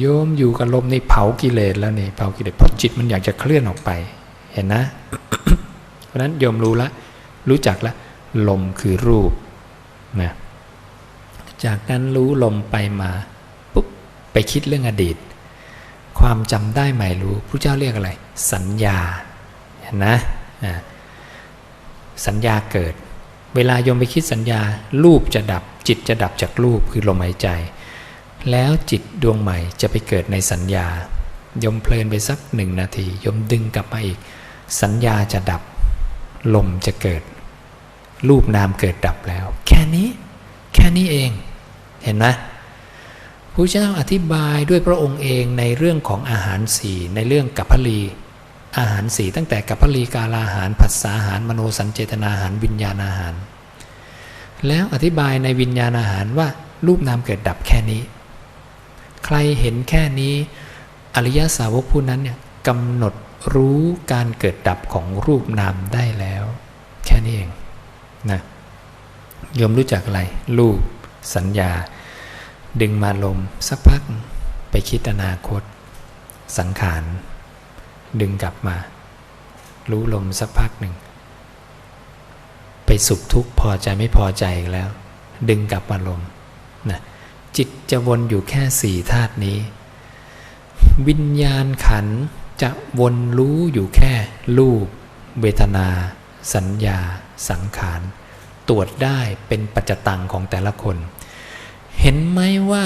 โยมอยู่กับลมนี่เผากิเลสแล้วนี่เผากิเลสเพราะจิตมันอยากจะเคลื่อนออกไป เห็นนะ เพราะนั้นโยมรู้ละ รู้จักละ ลมคือรูปนะจากนั้นรู้ลมไปมาปุ๊บไปคิดเรื่องอดีต ความจำได้ใหม่รู้พระเจ้าเรียกอะไร สัญญาเห็นนะอ่าสัญญาเกิด เวลาโยมไปคิดสัญญา รูปจะดับจิตจะดับจากรูปคือลมหายใจ แล้วจิตดวงใหม่จะไปเกิดในสัญญายมเพลินไปสักหนึ่งนาทียมดึงกลับมาอีก สัญญาจะดับ ลมจะเกิด รูปนามเกิดดับแล้ว แค่นี้ แค่นี้เอง เห็นไหมพระเจ้าอธิบายด้วยพระองค์เองในเรื่องของอาหารสี่ในเรื่องกัปพลี อาหารสี่ตั้งแต่กัปพลีกาลาหารผัสสาหารมโนสัญเจตนาหารวิญญาณอาหาร แล้วอธิบายในวิญญาณอาหารว่ารูปนามเกิดดับแค่นี้ ใครเห็นแค่นี้ อริยสาวกผู้นั้นเนี่ยกำหนดรู้การเกิดดับของรูปนามได้แล้ว แค่นี้เองนะโยมรู้จักอะไร รูป สัญญา ดึงมาลมสักพักไปคิดอนาคต สังขาร ดึงกลับมา รู้ลมสักพักหนึ่ง ไปสุขทุกข์พอใจไม่พอใจอีกแล้ว ดึงกลับมาลมนะ จิตจะวนอยู่แค่สี่ธาตุนี้ วิญญาณขันจะวนรู้อยู่แค่รูป เวทนา สัญญา สังขาร ตรวจได้เป็นปัจจตังของแต่ละคน เห็นไหมว่า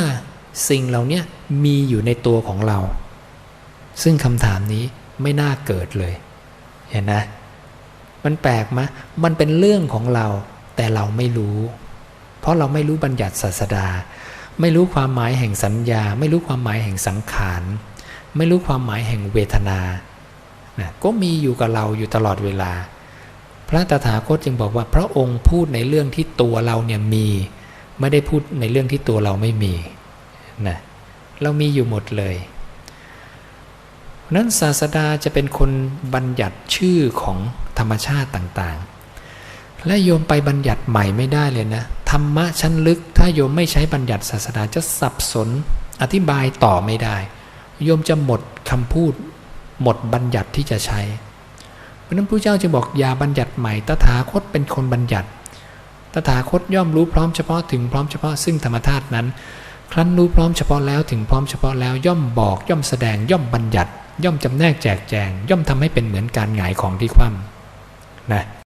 สิ่งเหล่านี้มีอยู่ในตัวของเรา ซึ่งคำถามนี้ไม่น่าเกิดเลย เห็นนะ มันแปลกไหมมันเป็นเรื่องของเราแต่เราไม่รู้ เพราะเราไม่รู้บัญญัติศาสดา ไม่รู้ความหมายแห่งสัญญา ไม่รู้ความหมายแห่งสังขาร ไม่รู้ความหมายแห่งเวทนานะก็มีอยู่กับเราอยู่ตลอดเวลา พระตถาคตจึงบอกว่าพระองค์พูดในเรื่องที่ตัวเราเนี่ยมี ไม่ได้พูดในเรื่องที่ตัวเราไม่มีนะเรามีอยู่หมดเลยเพราะนั้นศาสดาจะเป็นคนบัญญัติชื่อของธรรมชาติต่างๆ และโยมไปบัญญัติใหม่ไม่ได้เลยนะ ธรรมะชั้นลึก ถ้าโยมไม่ใช้บัญญัติศาสดาจะสับสน อธิบายต่อไม่ได้ โยมจะหมดคำพูด หมดบัญญัติที่จะใช้ เพราะนั้นพระเจ้าจึงบอกอย่าบัญญัติใหม่ตถาคตเป็นคนบัญญัติตถาคตย่อมรู้พร้อมเฉพาะถึงพร้อมเฉพาะซึ่งธรรมธาตุนั้น ครั้นรู้พร้อมเฉพาะแล้วถึงพร้อมเฉพาะแล้วย่อมบอกย่อมแสดงย่อมบัญญัติ ย่อมจำแนกแจกแจง ย่อมทำให้เป็นเหมือนการหงายของที่คว่ำนะ